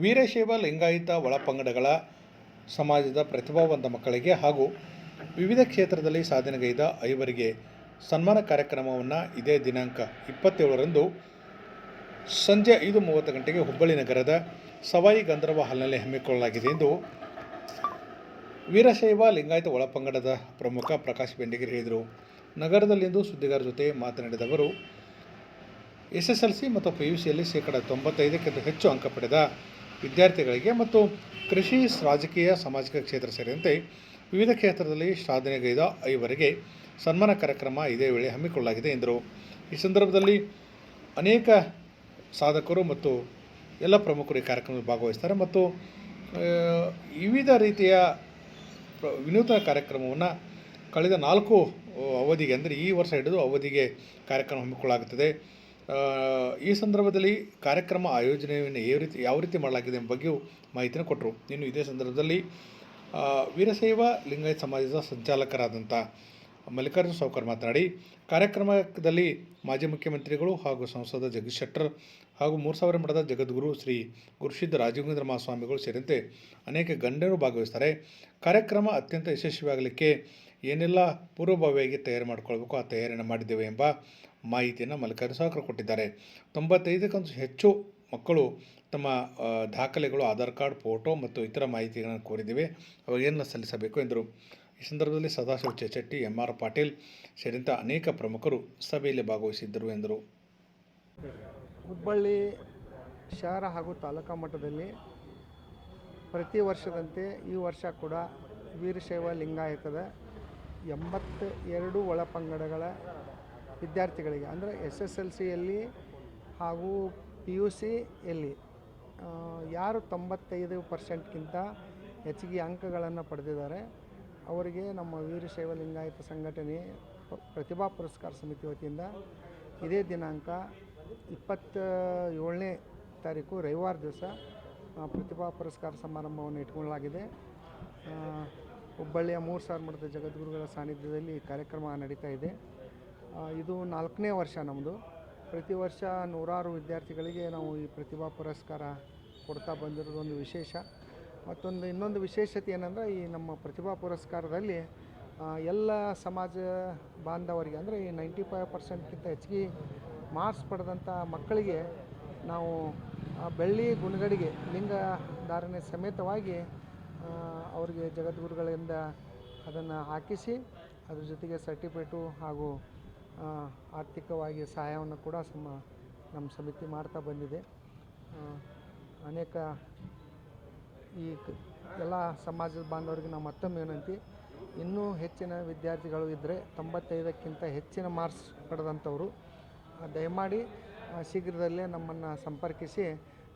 ವೀರಶೈವ ಲಿಂಗಾಯತ ಒಳಪಂಗಡಗಳ ಸಮಾಜದ ಪ್ರತಿಭಾವಂತ ಮಕ್ಕಳಿಗೆ ಹಾಗೂ ವಿವಿಧ ಕ್ಷೇತ್ರದಲ್ಲಿ ಸಾಧನೆಗೈದ ಐವರಿಗೆ ಸನ್ಮಾನ ಕಾರ್ಯಕ್ರಮವನ್ನು ಇದೇ ದಿನಾಂಕ ಇಪ್ಪತ್ತೇಳರಂದು ಸಂಜೆ ಐದು ಮೂವತ್ತು ಗಂಟೆಗೆ ಹುಬ್ಬಳ್ಳಿ ನಗರದ ಸವಾಯಿ ಗಂಧರ್ವ ಹಾಲ್ನಲ್ಲಿ ಹಮ್ಮಿಕೊಳ್ಳಲಾಗಿದೆ ಎಂದು ವೀರಶೈವ ಲಿಂಗಾಯತ ಒಳಪಂಗಡದ ಪ್ರಮುಖ ಪ್ರಕಾಶ್ ಬೆಂಡಿಗೇರಿ ಹೇಳಿದರು. ನಗರದಲ್ಲಿಂದು ಸುದ್ದಿಗಾರರ ಜೊತೆ ಮಾತನಾಡಿದ ಅವರು ಎಸ್ ಎಸ್ ಎಲ್ ಸಿ ಮತ್ತು ಪಿ ಯು ಸಿಯಲ್ಲಿ ಶೇಕಡ ತೊಂಬತ್ತೈದಕ್ಕಿಂತ ಹೆಚ್ಚು ಅಂಕ ಪಡೆದ ವಿದ್ಯಾರ್ಥಿಗಳಿಗೆ ಮತ್ತು ಕೃಷಿ, ರಾಜಕೀಯ, ಸಾಮಾಜಿಕ ಕ್ಷೇತ್ರ ಸೇರಿದಂತೆ ವಿವಿಧ ಕ್ಷೇತ್ರದಲ್ಲಿ ಸಾಧನೆಗೈದ ಐವರಿಗೆ ಸನ್ಮಾನ ಕಾರ್ಯಕ್ರಮ ಇದೇ ವೇಳೆ ಹಮ್ಮಿಕೊಳ್ಳಲಾಗಿದೆ ಎಂದರು. ಈ ಸಂದರ್ಭದಲ್ಲಿ ಅನೇಕ ಸಾಧಕರು ಮತ್ತು ಎಲ್ಲ ಪ್ರಮುಖರು ಈ ಕಾರ್ಯಕ್ರಮದಲ್ಲಿ ಭಾಗವಹಿಸ್ತಾರೆ ಮತ್ತು ವಿವಿಧ ರೀತಿಯ ವಿನೂತನ ಕಾರ್ಯಕ್ರಮವನ್ನು ಕಳೆದ ನಾಲ್ಕು ಅವಧಿಗೆ, ಅಂದರೆ ಈ ವರ್ಷ ಹಿಡಿದು ಅವಧಿಗೆ ಕಾರ್ಯಕ್ರಮ ಹಮ್ಮಿಕೊಳ್ಳಲಾಗುತ್ತದೆ. ಈ ಸಂದರ್ಭದಲ್ಲಿ ಕಾರ್ಯಕ್ರಮ ಆಯೋಜನೆಯನ್ನು ಯಾವ ರೀತಿ ಯಾವ ರೀತಿ ಮಾಡಲಾಗಿದೆ ಎಂಬ ಬಗ್ಗೆಯೂ ಮಾಹಿತಿಯನ್ನು ಕೊಟ್ಟರು ಇನ್ನು ಇದೇ ಸಂದರ್ಭದಲ್ಲಿ ವೀರಶೈವ ಲಿಂಗಾಯತ್ ಸಮಾಜದ ಸಂಚಾಲಕರಾದಂಥ ಮಲ್ಲಿಕಾರ್ಜುನ ಸಾವ್ಕರ್ ಮಾತನಾಡಿ, ಕಾರ್ಯಕ್ರಮದಲ್ಲಿ ಮಾಜಿ ಮುಖ್ಯಮಂತ್ರಿಗಳು ಹಾಗೂ ಸಂಸದ ಜಗದೀಶ್ ಶೆಟ್ಟರ್ ಹಾಗೂ ಮೂರು ಸಾವಿರ ಮಠದ ಜಗದ್ಗುರು ಶ್ರೀ ಗುರುಸಿದ್ಧ ರಾಜೀವೇಂದ್ರ ಮಹಾಸ್ವಾಮಿಗಳು ಸೇರಿದಂತೆ ಅನೇಕ ಗಣ್ಯರು ಭಾಗವಹಿಸ್ತಾರೆ. ಕಾರ್ಯಕ್ರಮ ಅತ್ಯಂತ ಯಶಸ್ವಿಯಾಗಲಿಕ್ಕೆ ಏನೆಲ್ಲ ಪೂರ್ವಭಾವಿಯಾಗಿ ತಯಾರಿ ಮಾಡಿಕೊಳ್ಬೇಕು ಆ ತಯಾರಿಯನ್ನು ಮಾಡಿದ್ದೇವೆ ಎಂಬ ಮಾಹಿತಿಯನ್ನು ಮಲ್ಲಿಕಾರ್ಜುನ ಸಾವ್ಕರ್ ಕೊಟ್ಟಿದ್ದಾರೆ. ತೊಂಬತ್ತೈದಕ್ಕಂತೂ ಹೆಚ್ಚು ಮಕ್ಕಳು ತಮ್ಮ ದಾಖಲೆಗಳು, ಆಧಾರ್ ಕಾರ್ಡ್, ಫೋಟೋ ಮತ್ತು ಇತರ ಮಾಹಿತಿಗಳನ್ನು ಕೋರಿದ್ದೇವೆ. ಏನನ್ನು ಸಲ್ಲಿಸಬೇಕು ಎಂದರು. ಈ ಸಂದರ್ಭದಲ್ಲಿ ಸದಾಶಿವ ಚೇಚೆಟ್ಟಿ ಎಂ ಆರ್ ಪಾಟೀಲ್ ಸೇರಿದಂತೆ ಅನೇಕ ಪ್ರಮುಖರು ಸಭೆಯಲ್ಲಿ ಭಾಗವಹಿಸಿದ್ದರು ಎಂದರು. ಹುಬ್ಬಳ್ಳಿ ಶಹರ ಹಾಗೂ ತಾಲೂಕಾ ಮಟ್ಟದಲ್ಲಿ ಪ್ರತಿ ವರ್ಷದಂತೆ ಈ ವರ್ಷ ಕೂಡ ವೀರಶೈವ ಲಿಂಗಾಯತದ ಎಂಬತ್ತ ಎರಡು ಒಳಪಂಗಡಗಳ ವಿದ್ಯಾರ್ಥಿಗಳಿಗೆ, ಅಂದರೆ ಎಸ್ ಎಸ್ ಎಲ್ ಸಿಯಲ್ಲಿ ಹಾಗೂ ಪಿ ಯು ಸಿಯಲ್ಲಿ ಯಾರು ತೊಂಬತ್ತೈದು ಪರ್ಸೆಂಟ್ಗಿಂತ ಹೆಚ್ಚಿಗೆ ಅಂಕಗಳನ್ನು ಪಡೆದಿದ್ದಾರೆ, ಅವರಿಗೆ ನಮ್ಮ ವೀರಶೈವ ಲಿಂಗಾಯತ ಸಂಘಟನೆ ಪ್ರತಿಭಾ ಪುರಸ್ಕಾರ ಸಮಿತಿ ವತಿಯಿಂದ ಇದೇ ದಿನಾಂಕ ಇಪ್ಪತ್ತ ಏಳನೇ ತಾರೀಕು ರವಿವಾರ ದಿವಸ ಪ್ರತಿಭಾ ಪುರಸ್ಕಾರ ಸಮಾರಂಭವನ್ನು ಇಟ್ಕೊಳ್ಳಲಾಗಿದೆ. ಹುಬ್ಬಳ್ಳಿಯ ಮೂರು ಸಾವಿರ ಮಠದ ಜಗದ್ಗುರುಗಳ ಸಾನ್ನಿಧ್ಯದಲ್ಲಿ ಕಾರ್ಯಕ್ರಮ ನಡೀತಾ ಇದೆ. ಇದು ನಾಲ್ಕನೇ ವರ್ಷ ನಮ್ಮದು ಪ್ರತಿ ವರ್ಷ ನೂರಾರು ವಿದ್ಯಾರ್ಥಿಗಳಿಗೆ ನಾವು ಈ ಪ್ರತಿಭಾ ಪುರಸ್ಕಾರ ಕೊಡ್ತಾ ಬಂದಿರೋದು ಒಂದು ವಿಶೇಷ. ಮತ್ತೊಂದು ಇನ್ನೊಂದು ವಿಶೇಷತೆ ಏನಂದರೆ ಈ ನಮ್ಮ ಪ್ರತಿಭಾ ಪುರಸ್ಕಾರದಲ್ಲಿ ಎಲ್ಲ ಸಮಾಜ ಬಾಂಧವರಿಗೆ ಅಂದರೆ ಈ ನೈಂಟಿ ಫೈವ್ ಪರ್ಸೆಂಟ್ಗಿಂತ ಹೆಚ್ಚಿಗೆ ಮಾರ್ಕ್ಸ್ ಪಡೆದಂಥ ಮಕ್ಕಳಿಗೆ ನಾವು ಬೆಳ್ಳಿ ಗುಣಗಡಿಗೆ ಲಿಂಗ ಧಾರಣೆ ಸಮೇತವಾಗಿ ಅವರಿಗೆ ಜಗದ್ಗುರುಗಳಿಂದ ಅದನ್ನು ಹಾಕಿಸಿ, ಅದ್ರ ಜೊತೆಗೆ ಸರ್ಟಿಫಿಕೇಟು ಹಾಗೂ ಆರ್ಥಿಕವಾಗಿ ಸಹಾಯವನ್ನು ಕೂಡ ಸಮ, ನಮ್ಮ ಸಮಿತಿ ಮಾಡ್ತಾ ಬಂದಿದೆ. ಅನೇಕ ಈ ಎಲ್ಲ ಸಮಾಜದ ಬಾಂಧವರಿಗೆ ನಾವು ಮತ್ತೊಮ್ಮೆ ವಿನಂತಿ, ಇನ್ನೂ ಹೆಚ್ಚಿನ ವಿದ್ಯಾರ್ಥಿಗಳು ಇದ್ದರೆ ತೊಂಬತ್ತೈದಕ್ಕಿಂತ ಹೆಚ್ಚಿನ ಮಾರ್ಕ್ಸ್ ಪಡೆದಂಥವರು ದಯಮಾಡಿ ಶೀಘ್ರದಲ್ಲೇ ನಮ್ಮನ್ನು ಸಂಪರ್ಕಿಸಿ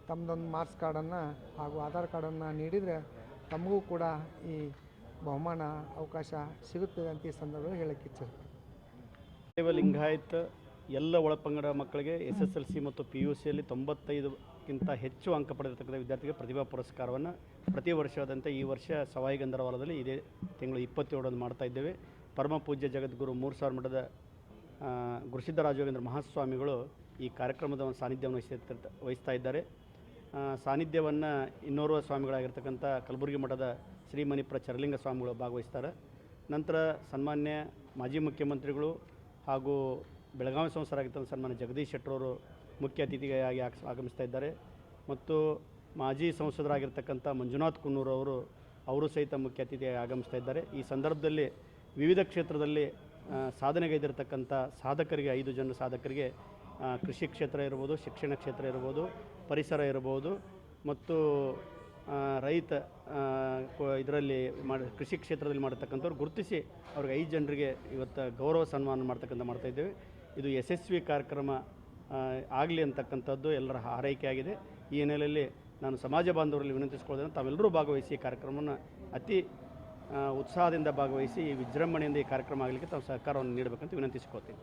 ತಮ್ಮದೊಂದು ಮಾರ್ಕ್ಸ್ ಕಾರ್ಡನ್ನು ಹಾಗೂ ಆಧಾರ್ ಕಾರ್ಡನ್ನು ನೀಡಿದರೆ ತಮಗೂ ಕೂಡ ಈ ಬಹುಮಾನ ಅವಕಾಶ ಸಿಗುತ್ತದೆ ಅಂತ ಈ ಸಂದರ್ಭದಲ್ಲಿ ಹೇಳಕ್ಕೆ ಇಚ್ಛೆ. ಲಿಂಗಾಯತ್ ಎಲ್ಲ ಒಳಪಂಗಡ ಮಕ್ಕಳಿಗೆ ಎಸ್ ಎಸ್ ಎಲ್ ಸಿ ಮತ್ತು ಪಿ ಯು ಸಿಯಲ್ಲಿ ತೊಂಬತ್ತೈದಕ್ಕಿಂತ ಹೆಚ್ಚು ಅಂಕ ಪಡೆದಿರ್ತಕ್ಕಂಥ ವಿದ್ಯಾರ್ಥಿಗೆ ಪ್ರತಿಭಾ ಪುರಸ್ಕಾರವನ್ನು ಪ್ರತಿ ವರ್ಷದಂತೆ ಈ ವರ್ಷ ಸವಾಯಿ ಗಂಧರ್ವಾಲದಲ್ಲಿ ಇದೇ ತಿಂಗಳು ಇಪ್ಪತ್ತೇಳರಂದು ಮಾಡ್ತಾ ಇದ್ದೇವೆ. ಪರಮ ಪೂಜ್ಯ ಜಗದ್ಗುರು ಮೂರು ಸಾವಿರ ಮಠದ ಆ, ಗುರುಸಿದ್ಧ ಮಹಾಸ್ವಾಮಿಗಳು ಈ ಕಾರ್ಯಕ್ರಮದ ಒಂದು ಸಾನ್ನಿಧ್ಯವನ್ನು ವಹಿಸ್ತಿರ್ತ ವಹಿಸ್ತಾ ಇದ್ದಾರೆ. ಸಾನ್ನಿಧ್ಯವನ್ನು ಇನ್ನೋರ್ವ ಸ್ವಾಮಿಗಳಾಗಿರ್ತಕ್ಕಂಥ ಕಲಬುರಗಿ ಮಠದ ಶ್ರೀಮಣಿಪ್ರ ಚರಲಿಂಗ ಸ್ವಾಮಿಗಳು ಭಾಗವಹಿಸ್ತಾರೆ. ನಂತರ ಸನ್ಮಾನ್ಯ ಮಾಜಿ ಮುಖ್ಯಮಂತ್ರಿಗಳು ಹಾಗೂ ಬೆಳಗಾವಿ ಸಂಸ್ಥರಾಗಿರ್ತಕ್ಕಂಥ ಸನ್ಮಾನ್ಯ ಜಗದೀಶ್ ಶೆಟ್ಟರವರು ಮುಖ್ಯ ಅತಿಥಿಯಾಗಿ ಆಗ್- ಆಗಮಿಸ್ತಾ ಇದ್ದಾರೆ. ಮತ್ತು ಮಾಜಿ ಸಂಸದರಾಗಿರ್ತಕ್ಕಂಥ ಮಂಜುನಾಥ್ ಕುನ್ನೂರು ಅವರು ಅವರು ಸಹಿತ ಮುಖ್ಯ ಅತಿಥಿಯಾಗಿ ಆಗಮಿಸ್ತಾ ಇದ್ದಾರೆ. ಈ ಸಂದರ್ಭದಲ್ಲಿ ವಿವಿಧ ಕ್ಷೇತ್ರದಲ್ಲಿ ಸಾಧನೆಗೈದಿರತಕ್ಕಂಥ ಸಾಧಕರಿಗೆ, ಐದು ಜನ ಸಾಧಕರಿಗೆ ಕೃಷಿ ಕ್ಷೇತ್ರ ಇರ್ಬೋದು, ಶಿಕ್ಷಣ ಕ್ಷೇತ್ರ ಇರ್ಬೋದು, ಪರಿಸರ ಇರ್ಬೋದು, ಮತ್ತು ರೈತ ಇದರಲ್ಲಿ ಮಾಡಿ, ಕೃಷಿ ಕ್ಷೇತ್ರದಲ್ಲಿ ಮಾಡತಕ್ಕಂಥವ್ರು ಗುರುತಿಸಿ ಅವ್ರಿಗೆ ಐದು ಜನರಿಗೆ ಇವತ್ತು ಗೌರವ ಸನ್ಮಾನ ಮಾಡ್ತಕ್ಕಂಥ ಮಾಡ್ತಾ ಇದ್ದೇವೆ. ಇದು ಯಶಸ್ವಿ ಕಾರ್ಯಕ್ರಮ ಆಗಲಿ ಅಂತಕ್ಕಂಥದ್ದು ಎಲ್ಲರ ಹಾರೈಕೆ ಆಗಿದೆ. ಈ ಹಿನ್ನೆಲೆಯಲ್ಲಿ ನಾನು ಸಮಾಜ ಬಾಂಧವರಲ್ಲಿ ವಿನಂತಿಸ್ಕೊಳ್ತೇನೆ, ತಾವೆಲ್ಲರೂ ಭಾಗವಹಿಸಿ ಈ ಕಾರ್ಯಕ್ರಮವನ್ನು ಅತಿ ಉತ್ಸಾಹದಿಂದ ಭಾಗವಹಿಸಿ, ಈ ವಿಜೃಂಭಣೆಯಿಂದ ಈ ಕಾರ್ಯಕ್ರಮ ಆಗಲಿಕ್ಕೆ ತಾವು ಸಹಕಾರವನ್ನು ನೀಡಬೇಕಂತ ವಿನಂತಿಸ್ಕೊಳ್ತೀನಿ.